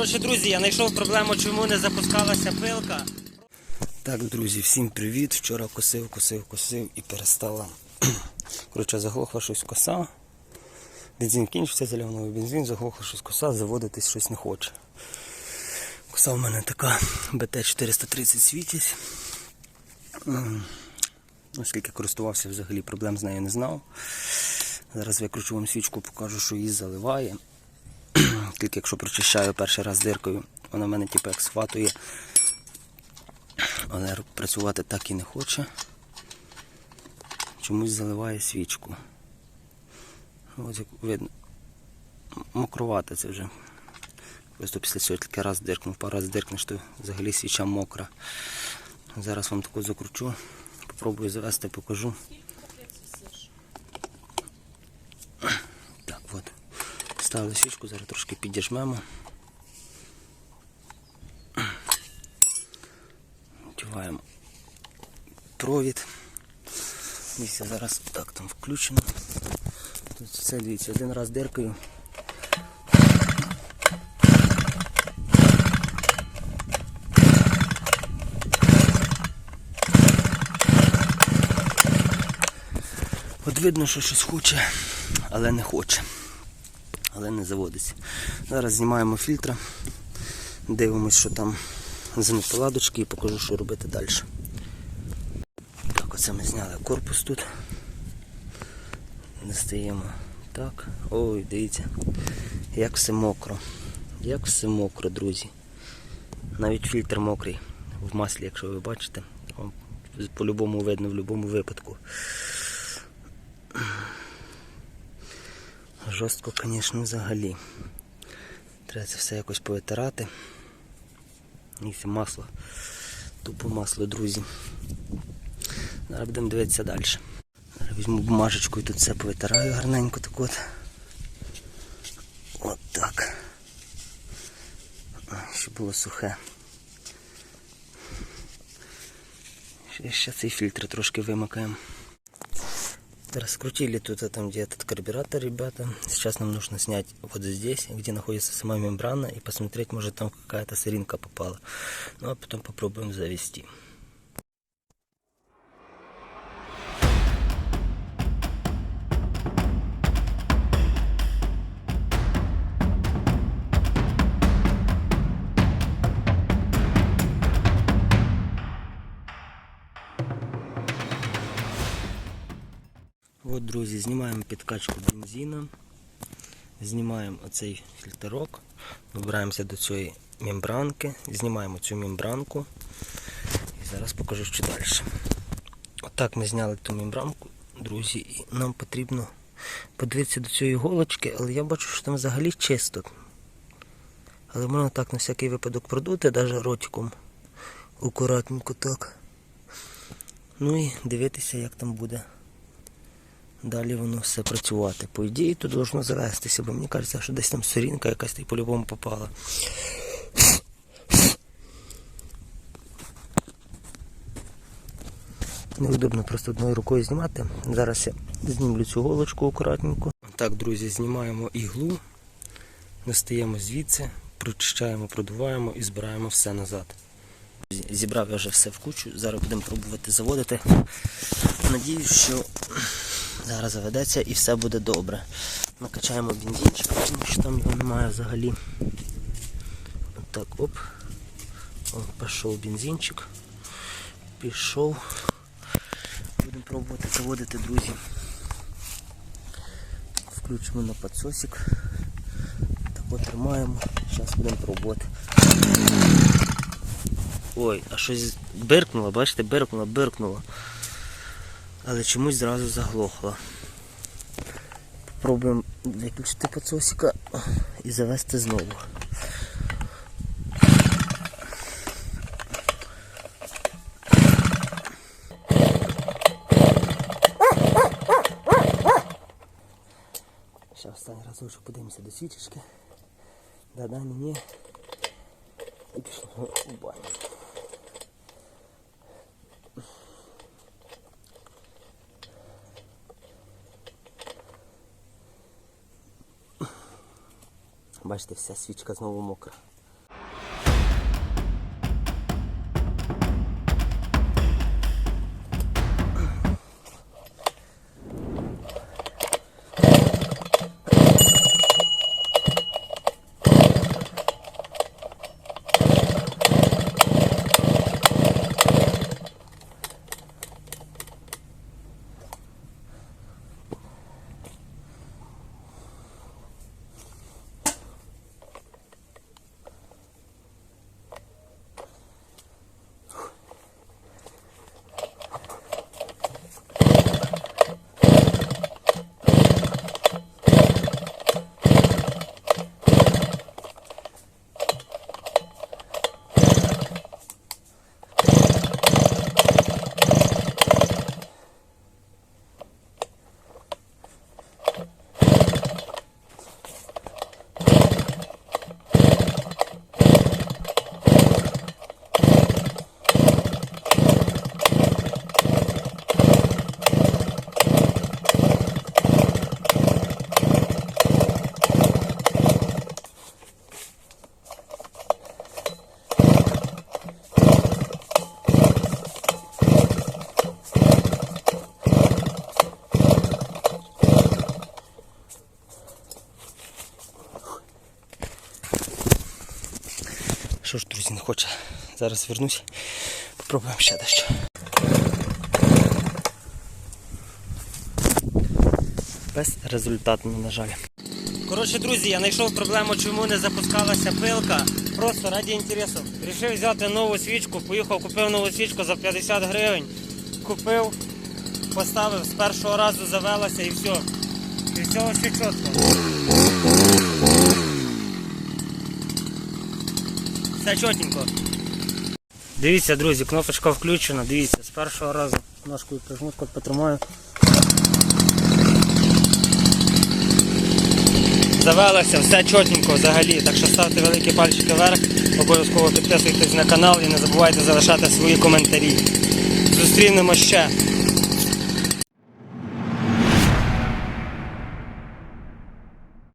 Коротше, друзі, я знайшов проблему, чому не запускалася пилка. Так, друзі, всім привіт. Вчора косив, косив, косив і перестала. Коротше, заглохла щось коса. Бензин кінчився, заляв новий бензин, заглохла щось коса, заводитись щось не хоче. Коса в мене така БТ-430 світять. М, Оскільки користувався взагалі, проблем з нею не знав. Зараз викручу вам свічку, покажу, що її заливає. Тільки якщо прочищаю перший раз диркою, вона в мене типу як схватує. Але працювати так і не хоче. Чомусь заливає свічку. Ось як видно. Мокрувате це вже. Просто після цього тільки раз диркнув, пару раз диркнеш, то взагалі свіча мокра. Зараз вам таку закручу, попробую завести, покажу. Так, от. Ставили свічку, зараз трошки підіжмемо. Вдіваємо провід. Дивіться, зараз так там включено. Тут все, дивіться, один раз диркою. От видно, що щось хоче, але не хоче. Але не заводиться. Зараз знімаємо фільтра, дивимось, що там за неполадочки і покажу, що робити далі. Так, оце ми зняли корпус тут. Достаємо так. Ой, дивіться, як все мокро. Як все мокро, друзі. Навіть фільтр мокрий в маслі, якщо ви бачите. По-любому видно в будь-якому випадку. Жорстко, звісно, взагалі. Треба це все якось повитирати. І це масло. Тупо масло, друзі. Зараз будемо дивитися далі. Зараз візьму бумажечку і тут все повитираю гарненько так от. От так. Щоб було сухе. Ще, цей фільтр трошки вимикаємо. Раскрутили тут, там где этот карбюратор, ребята. Сейчас нам нужно снять вот здесь, где находится сама мембрана, и посмотреть, может там какая-то сыринка попала. Ну а потом попробуем завести. От, друзі, знімаємо підкачку бензина, знімаємо оцей фільтрок, вибираємося до цієї мембранки, знімаємо цю мембранку і зараз покажу, що далі. Отак ми зняли ту мембранку, друзі, і нам потрібно подивитися до цієї голочки, але я бачу, що там взагалі чисто. Але можна так на всякий випадок продути, навіть ротиком. Акуратненько так. Ну і дивитися, як там буде. Далі воно все працювати. По ідеї тут должно завестися, бо мені кажеться, що десь там сорінка якась й по-любому попала. Неудобно просто одною рукою знімати. Зараз я знімлю цю голочку акуратненько. Так, друзі, знімаємо іглу, достаємо звідси, прочищаємо, продуваємо і збираємо все назад. Зібрав я вже все в кучу, зараз будемо пробувати заводити. Надіюсь, що зараз заведеться і все буде добре. Накачаємо бензинчик, тому що там його немає взагалі. Отак, оп. О, пішов бензинчик. Пішов. Будемо пробувати заводити, друзі. Включимо на підсосик. Так от. Зараз будемо пробувати. Ой, а щось биркнуло, бачите, биркнуло, биркнуло. Але чомусь зразу заглохло. Попробуємо виключити підсосика і завести знову. Зараз останній разочок подивимося до свічечки. Да-да, ні, ні. І пішло в баню. Бачите, вся свічка знову мокра. Що ж, друзі, не хоче. Зараз вернусь. Попробуємо ще дещо. Безрезультатно, на жаль. Коротше, друзі, я знайшов проблему, чому не запускалася пилка. Просто раді інтересу. Рішив взяти нову свічку, поїхав, купив нову свічку за 50 гривень. Купив, поставив, з першого разу завелася і все. І все ще чітко. Все чотенько. Дивіться, друзі, кнопочка включена, дивіться, з першого разу ножкою прижму, код потримаю. Завелося, все чотенько взагалі. Так що ставте великі пальчики вверх, обов'язково підписуйтесь на канал і не забувайте залишати свої коментарі. Зустрінемо ще.